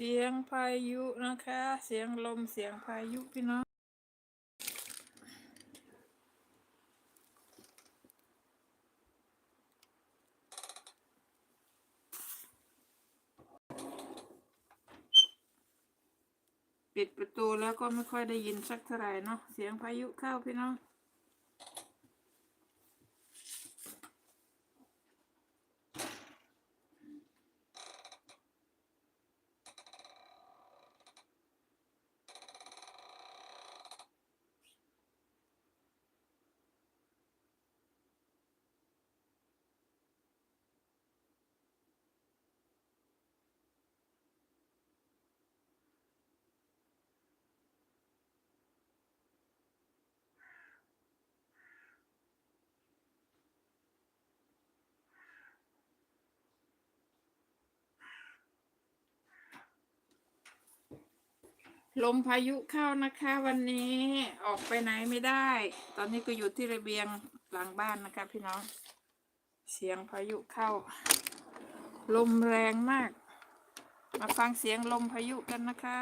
เสียงพายุนะคะ เสียงลมเสียงพายุพี่น้องปิดประตูแล้วก็ไม่ค่อยได้ยินสักเท่าไหร่เนาะเสียงพายุเข้าพี่น้อง ลมพายุเข้านะคะวันนี้ออกไปไหนไม่ได้ ตอนนี้ก็อยู่ที่ระเบียงหลังบ้านนะคะ พี่น้อง เสียงพายุเข้า ลมแรงมาก มาฟังเสียงลมพายุกันนะคะ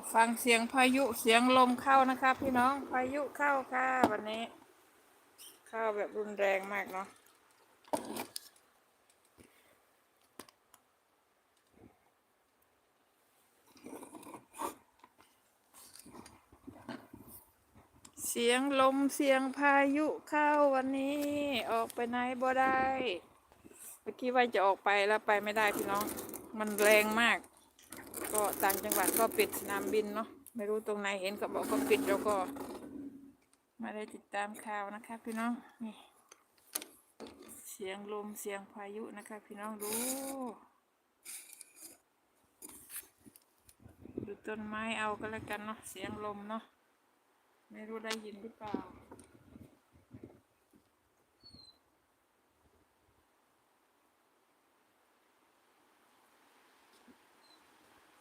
มาฟังเสียงพายุเสียงลมเข้านะคะพี่น้องพายุเข้าค่ะวันนี้ เข้าแบบรุนแรงมากเนาะเสียงลมเสียงพายุเข้าวันนี้ ออกไปไหนบ่ได้เมื่อกี้ว่าจะออกไปแล้วไปไม่ได้พี่น้อง มันแรงมาก ก็ต่างจังหวัดก็ปิดสนามบินเนาะไม่รู้ตรงไหนเห็นก็บอกก็ปิดแล้วก็ มาได้ติดตามข่าวนะคะ พี่น้องนี่เสียงลมเสียงพายุนะคะ พี่น้องดูดูต้นไม้เอาก็แล้วกันเนาะเสียงลมเนาะไม่รู้ได้ยินหรือเปล่า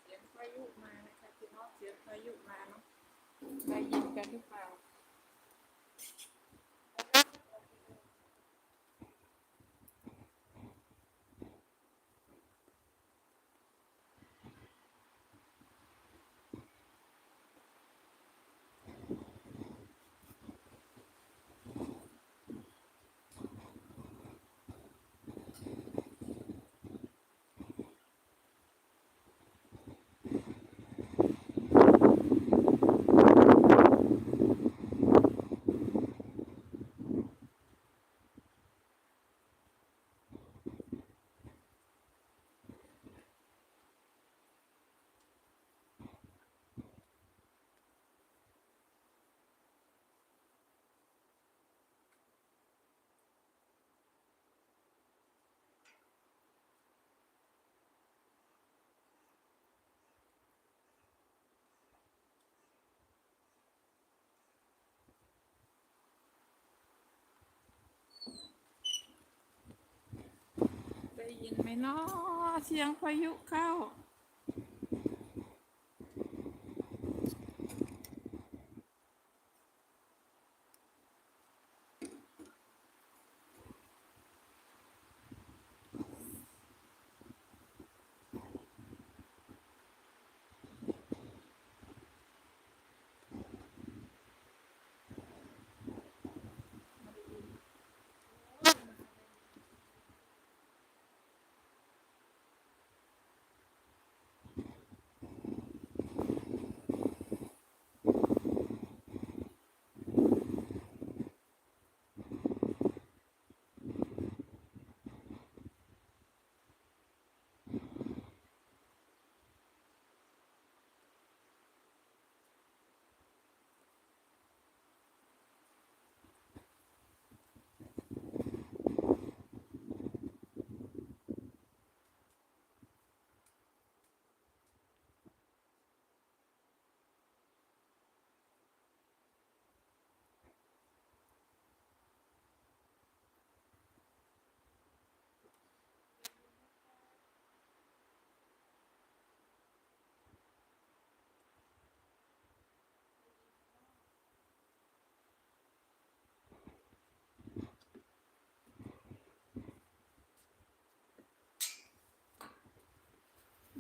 เสียงพายุมานะคะพี่น้องเสียงพายุมาเนาะ ไได้ยินไหมเนาะเสียงพายุเข้า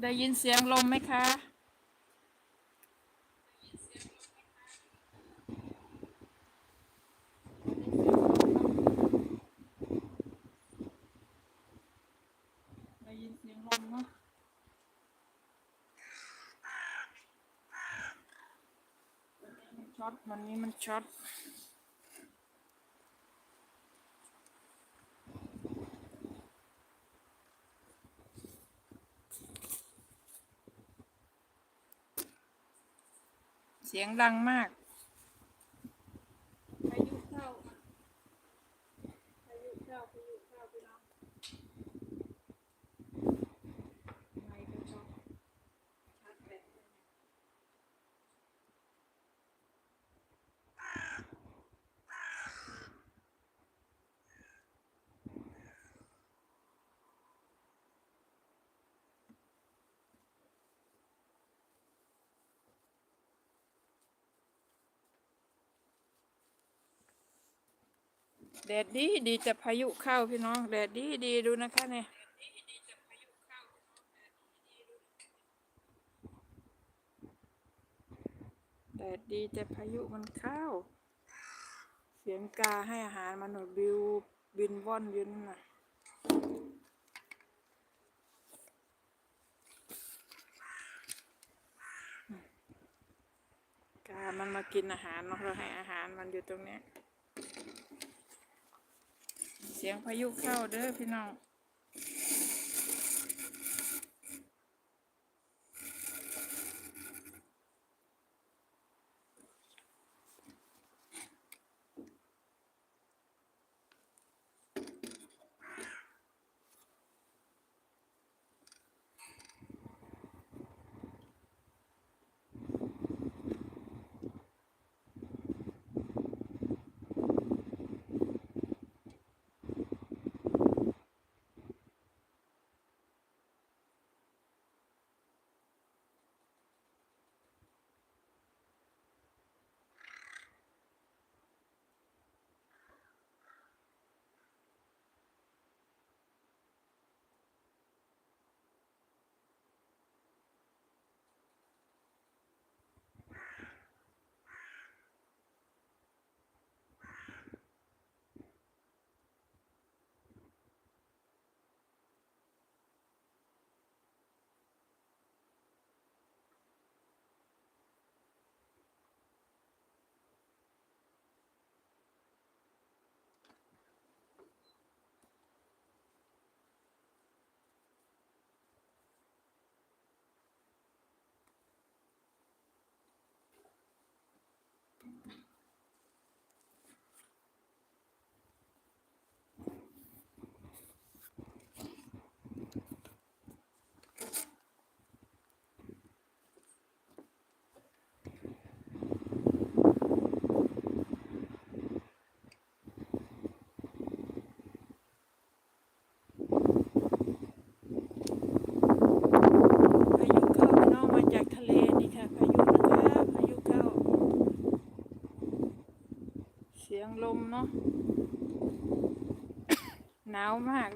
ได้ยินเสียงลมไหมคะ ได้ยินเสียงลมเนาะมันช็อตมันนี้มันช็อต สียงดังมาก พายุเข้า พายุเข้า พายุเข้าพี่น้องไม่ก็ชอบชาร์จแบตด้วยนะ แดดดีดีจะพายุเข้าพี่น้องแดดดีดีดูนะคะเนี่ยแดดดีแต่พายุมันเข้า เสียงกาให้อาหารมันหนูบิวบินว่อนยืนน่ะกามันมากินอาหารเนาะเราให้อาหารมันอยู่ตรงนี้ สียงพายุเข้าเด้อพี่น้อง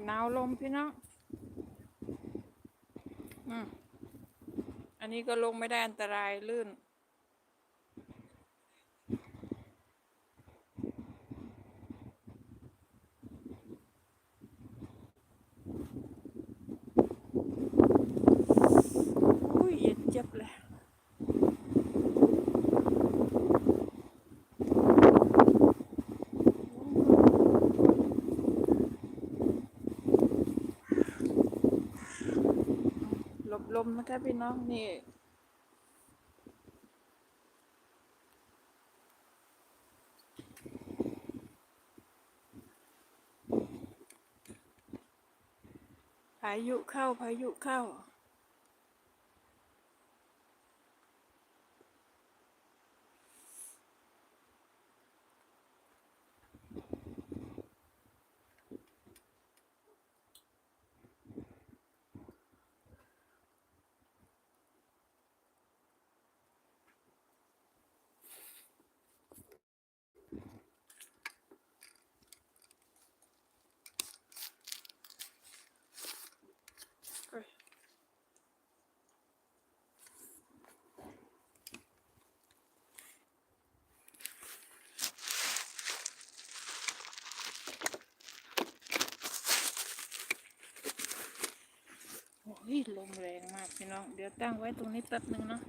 หนาวลมพี่น้องอืมอันนี้ก็ลงไม่ได้อันตรายลื่น อุ้ยเย็นเจ็บเลย หลบล มนะคะพี่น้องนี่พายุเข้าพายุเข้า ลมแรงมากพี่น้อง เดี๋ยวตั้งไว้ตรงนี้แป๊บหนึ่งเนาะ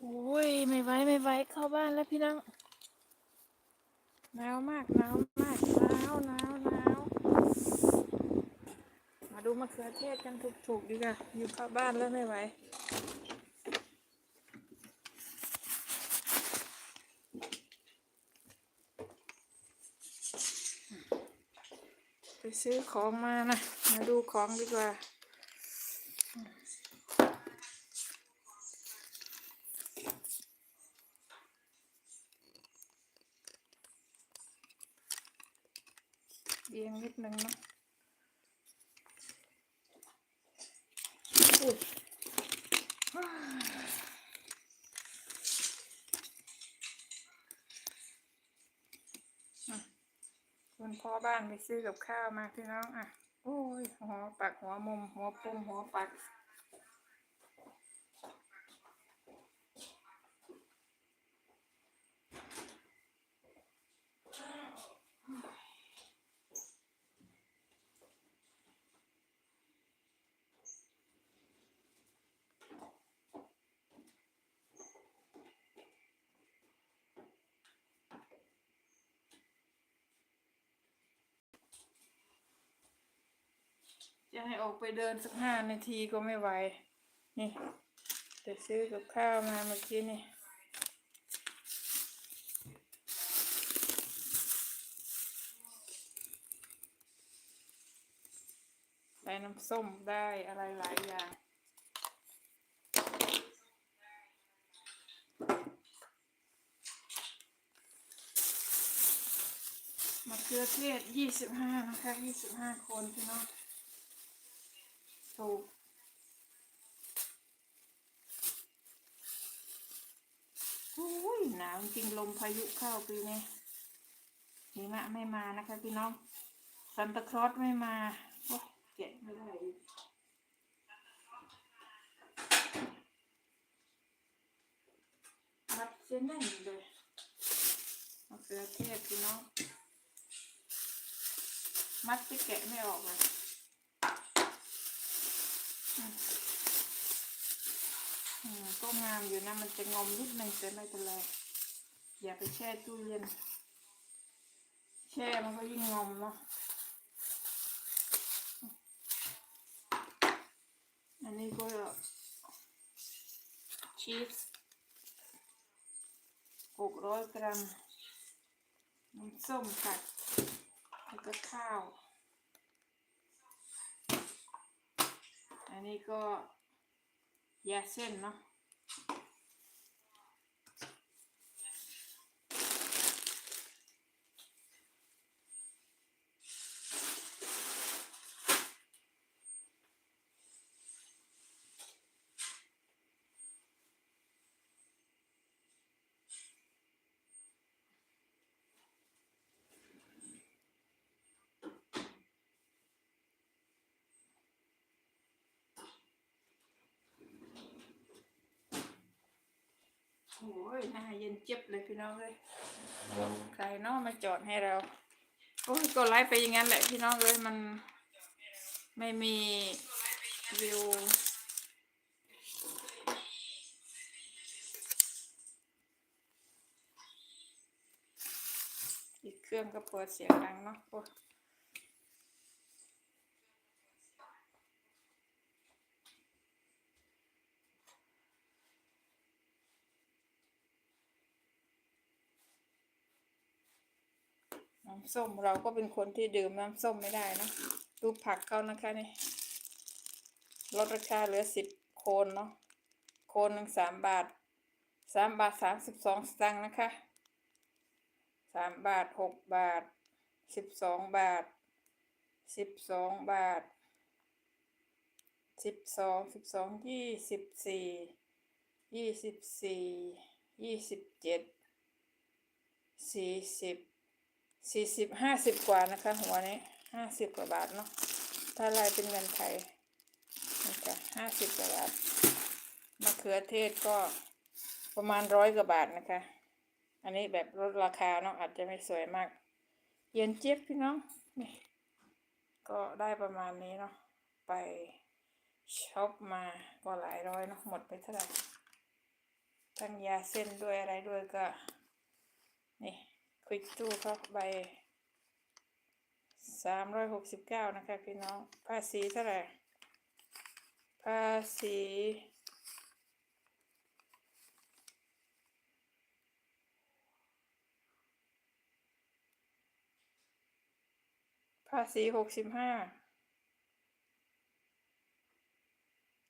โอ้ยไม่ไหวไม่ไหวเข้าบ้านแล้วพี่น้องหนาวมากหนาวมากหนาวหนาวหนาวมาดูมะเขือเทศกันถูกๆดีกว่าอยู่เข้าบ้านแล้วไม่ไหวไปซื้อของมานะ มาดูของดีกว่า เอียงนิดนึงนะอุ๊ยคุณพ่อบ้านไปซื้อกับข้าวมาพี่น้องอะ โอ้ย หัวปักหัวมุม หัวปุ่มหัวปัก จะให้ออกไปเดินสักห้านาทีก็ไม่ไหว นี่จะซื้อกับข้าวมาเมื่อกี้นี่ใส่น้ำส้มได้อะไรหลายอย่างมะเขือเทศยี่สิบห้านะคะยี่สิบห้าคนพี่น้อง ถูกอุ้ยหนาวจริงลมพายุเข้าปีนี้หิมะไม่มานะคะพี่น้องซันตาคลอสไม่มาโอ้เก็บไม่ได้มัดเส้นแน่นเลยมะเขือเทศพี่น้อง มัดจะแกะไม่ออกเลย ก็งามอยู่นะ มันจะงอมนิดนึงแต่ไม่เป็นไร อย่าไปแช่ตู้เย็น แช่มันก็ยิ่งงอมเนาะ อันนี้ก็ชีสหกร้อยกรัมน้ำส้มผัดแล้วก็ข้าว อันนี้ก็ยาเส้นเนาะ โอ้ยหน้าเย็นเจ็บเลยพี่น้องเลยใครเนาะมาจอดให้เรา โอ้ยก็ไลฟ์ไปอย่างนั้นแหละพี่น้องเลยมันไม่มีวิวอีกเครื่องก็เปิดเสียงดังเนาะำส้มเราก็เป็นคนที่ดื่มน้ำส้มไม่ได้นะดูผักเขานะคะนี่ลดราคาเหลือสิบโคนเนาะโคนหนึ่งสามบาทสามบาทสามสิบสองสตางค์นะคะสามบาทหกบาทสิบสองบาทสิบสองบาทสิบสองสิบสองยี่สิบสี่ยี่สิบสี่ยี่สิบเจ็ดสี่สิบ สี่สิบห้าสิบกว่านะคะ หัวนี้ห้าสิบกว่าบาทเนาะถ้าลายเป็นเงินไทยนี่ค่ะห้าสิบกว่าบาทมะเขือเทศก็ประมาณร้อยกว่าบาทนะคะ อันนี้แบบลดราคาเนาะอาจจะไม่สวยมาก เย็นเจี๊ยบพี่น้องนี่ก็ได้ประมาณนี้เนาะไปช็อปมาก็หลายร้อยเนาะหมดไปเท่าไหร่ทั้งยาเส้นด้วยอะไรด้วยก็นี่ ควิกตู้เขาใบสามร้อยหกสิบเก้านะคะพี่น้อง ภาษีเท่าไหร่ ภาษีภาษีหกสิบห้า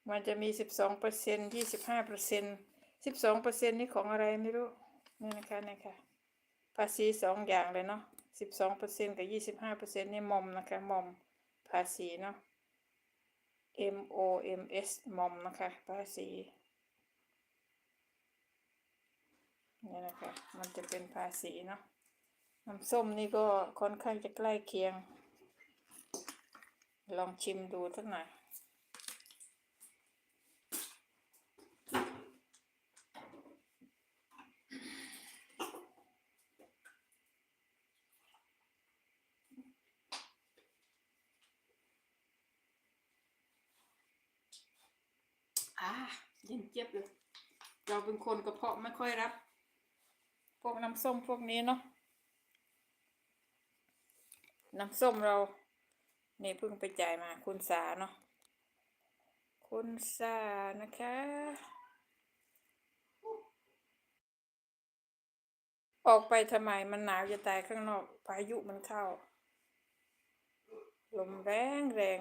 มันจะมีสิบสองเปอร์เซ็นยี่สิบห้าเปอร์เซ็นสิบสองเปอร์เซ็นนี่ของอะไรไม่รู้ นี่นะคะนี่ค่ะ ภาษีสองอย่างเลยเนาะสิบสองเปอร์เซ็นกับยี่สิบห้าเปอร์เซ็นต์นี่มอมนะคะมอมภาษีเนาะ M O M S มอมนะคะ ภาษีนี่นะคะมันจะเป็นภาษีเนาะน้ำส้มนี่ก็ค่อนข้างจะใกล้เคียง ลองชิมดูสักหน่อย อ่า เย็นเจี๊ยบเลย เราเป็นคนกระเพาะไม่ค่อยรับ พวกน้ำส้มพวกนี้เนาะ น้ำส้มเรา นี่เพิ่งไปจ่ายมาคุณสาเนาะ คุณสานะคะออกไปทำไมมันหนาวจะตายข้างนอกพายุมันเข้า ลมแรงแรง